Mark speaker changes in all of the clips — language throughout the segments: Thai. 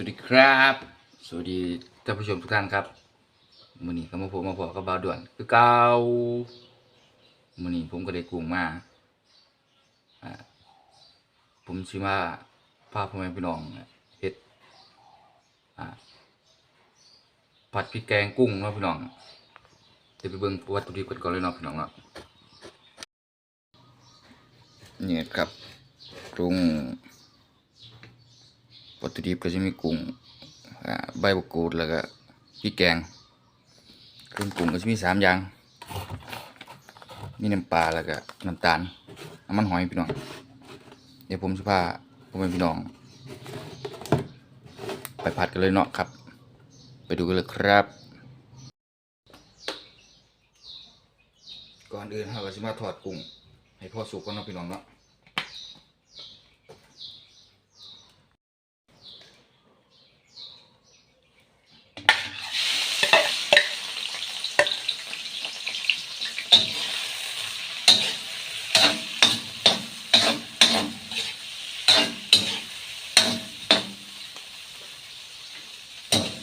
Speaker 1: วัสดีครับ สวัสดีท่านผู้ชมทุกท่านครับมือนี้ก็มาพบมาพอกับบาวด่วนคือเก่ามือนี้ผมก็ได้กุ้งมาอ่าผมสิมาพาพ่อแม่พี่น้องเฮ็ดอ่าผัดพริกแกงกุ้งเนาะพี่น้องเดี๋ยวไปเบิ่งวัตถุดิบกันก่อนเลยเนาะพี่น้องเนาะนี่ยครับกุ้ง วัตถุดิบก็จะมีกุ้งใบมะกรูดแล้วก็พริกแกงเครื่องปรุงก็จะมีสามอย่าง มีน้ำปลาแล้วก็น้ำตาลน้ำมันหอยพี่น้อง เดี๋ยวผมจะพาผมเป็นพี่น้อง ไปผัดกันเลยเนาะครับ ไปดูกันเลยครับ ก่อนอื่นเราก็จะมาทอดกุ้ง ให้พ่อสุกก่อนนะพี่น้องเนาะ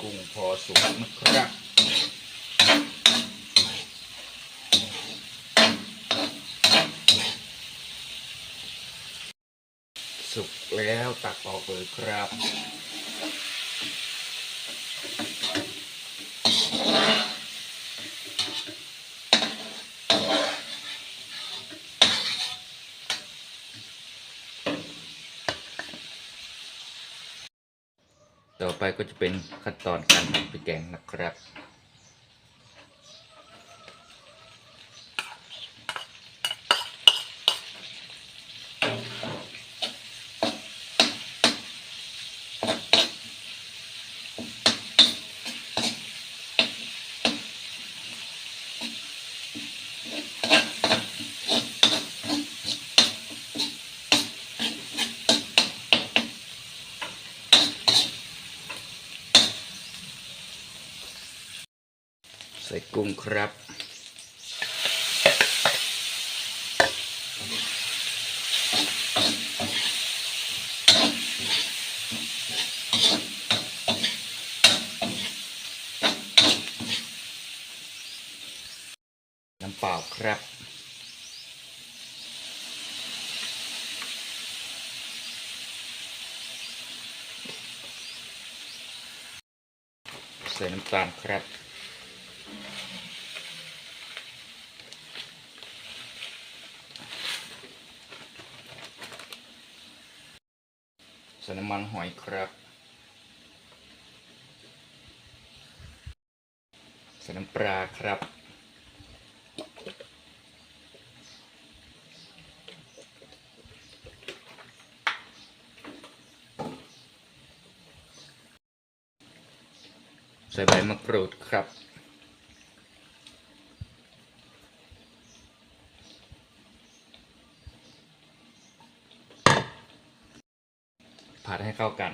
Speaker 1: กุ้ง พอสุกนะครับสุกแล้วตักออกเลยครับ ต่อไปก็จะเป็นขั้นตอนการทำพริกแกงนะครับ ส่กุ้งครับ น้ำเปล่าครับใส่น้ำตาลครับ ใส่น้ำมันหอยครับใส่น้ำปลาครับใส่ใบมะกรูดครับ ผัดให้เข้ากัน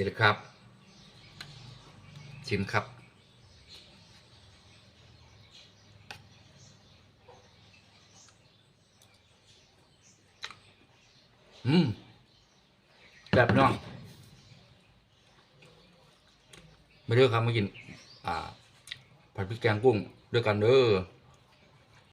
Speaker 1: ร็จแล้วครับ ชิมครับ อืมแบบน้องไมาเด้อกครับมากิน อ่าผัดพริกแกงกุ้งด้วยกันเด้อ